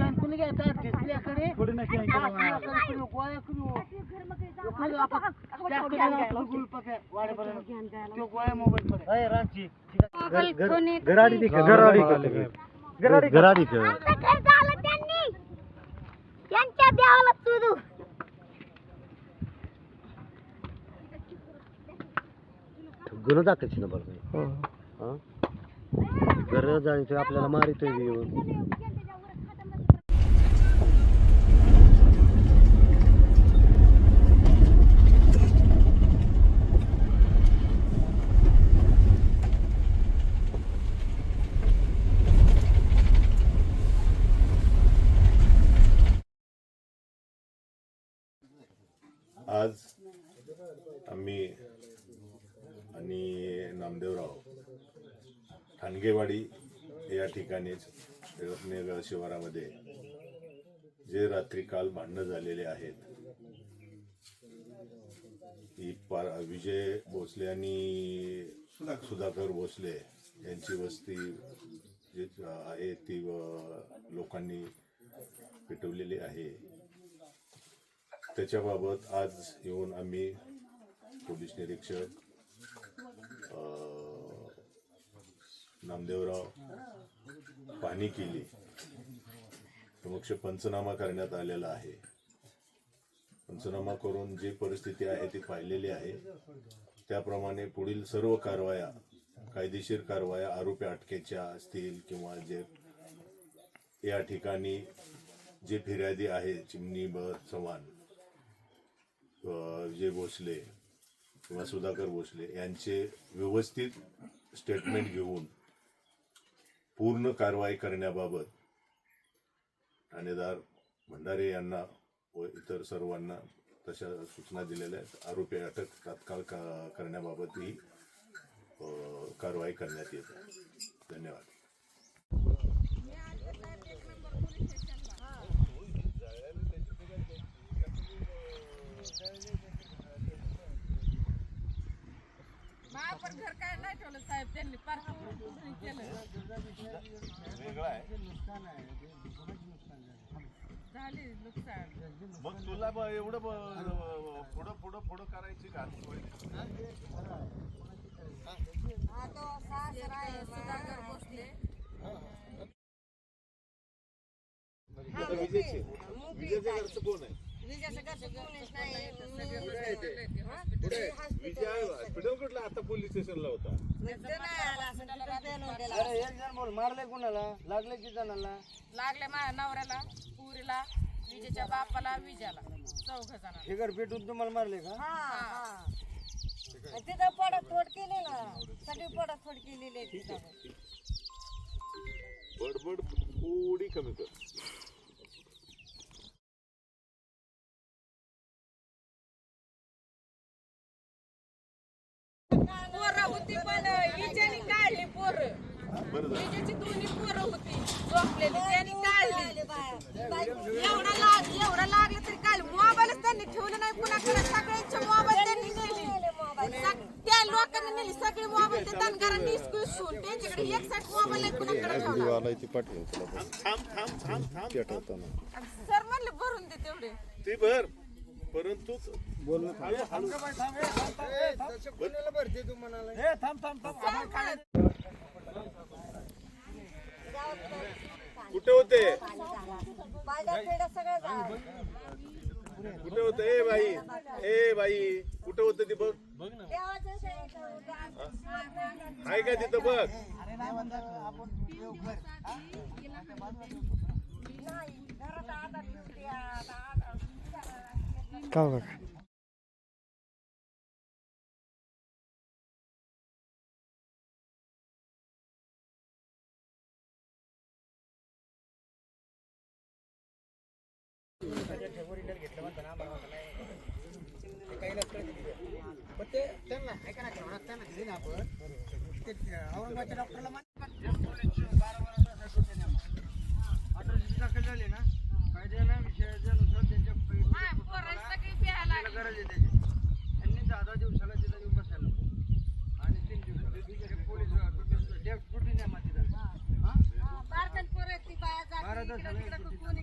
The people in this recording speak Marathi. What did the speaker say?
कॅन कुणी घ्यायचा डिस्प्लेकडे कुठे नाही कॅन केलं म्हणा. गोळ्या करू. आपण ट्रॅक्टर आपला गुल पके वाडेपर्यंत तो गोळ्या मोबाईल कडे रांची गराडी दिख गराडी गराडी गराडी आमचं घर झालं त्यांनी. त्यांच्या देवाला तुझू गुन्हा दाखवायची ना बरं गरज आणि आपल्याला मारितोय येऊन आज आम्ही आणि नामदेवराव ठाणगेवाडी या ठिकाणीच रत्नेगाव शिवारामध्ये जे रात्री काल भांडणं झालेले आहेत ही पार विजय भोसले आणि सुधाकर भोसले यांची वस्ती जी आहे ती लोकांनी पेटवलेली आहे. त्याच्याबाबत आज येऊन आम्ही पोलीस निरीक्षक नामदेवराव पाहणी केली. समक्ष पंचनामा करण्यात आलेला आहे. पंचनामा करून जी परिस्थिती आहे ती पाहिलेली आहे. त्याप्रमाणे पुढील सर्व कारवाया कायदेशीर कारवाया आरोपी अटकेच्या असतील किंवा जे या ठिकाणी जे फिर्यादी आहे चिमणी बर चव्हाण विजय भोसले किंवा सुधाकर भोसले यांचे व्यवस्थित स्टेटमेंट घेऊन पूर्ण कारवाई करण्याबाबत ठाणेदार भंडारे यांना व इतर सर्वांना तशा सूचना दिलेल्या आहेत. आरोपी अटक तात्काळ का करण्याबाबतही कारवाई करण्यात येत आहे. धन्यवाद. महापण घर काय नाही ठेवलं साहेब त्यांनी केलं. झाली नुकसान. मग तुला ब- एवढं ब- पुढं पुढं पुढं करायची का? सुधाकर भोसले. विजय कुठला? आता पोलीस स्टेशनला होता. अरे एक जण बोल मारले कुणाला? लागले किती जणांना? लागले माझ्या नवऱ्याला पुरीला विजेच्या बापाला विजाला चौघ जणांना. फिगर पेटून तुम्हाला मारले का? तिथं पडतोड केली ना. सगळी पडतोड केलेली आहे तिथं. बडबड थोडी कमी कर पोरं होती पण विजेनी काढली पोरं विजेची दोन्ही पोरं होती झोपलेली त्यांनी काढली. बाय एवढं लाग एवढं लागलं तरी काय मोबाईलच त्यांनी ठेवलं नाही कुणाकडे? सगळ्यांचे मोबाईल त्यांनी नेले. त्या लोकांनी नेली. सगळे मोबाईल त्या धनगरांनी इसकून त्यांच्याकडे एक साईड मोबाईल नाही कुणाकडे ठेवला. थांब थांब थांब थांब सर म्हणले भरून दे तेवढे. ते भर. परंतु बोलणं भरते तू म्हणाला कुठे होते. कुठे होते? ए बाई. ए बाई. कुठे होते ती बघ. आहे का तिथं बघ. नाही, घरात ते त्यांना ऐका ना त्यांना दिली ना आपण. ते औरंगाबादच्या डॉक्टरला दाखल झाली ना कायद्याला विषयानुसार त्यांच्या गरज आहे त्याची त्यांनी दहा दहा दिवसाला तिथं येऊन बसायला आणि तीन दिवस पोलीस प्रोटीन आहे मग बारा तास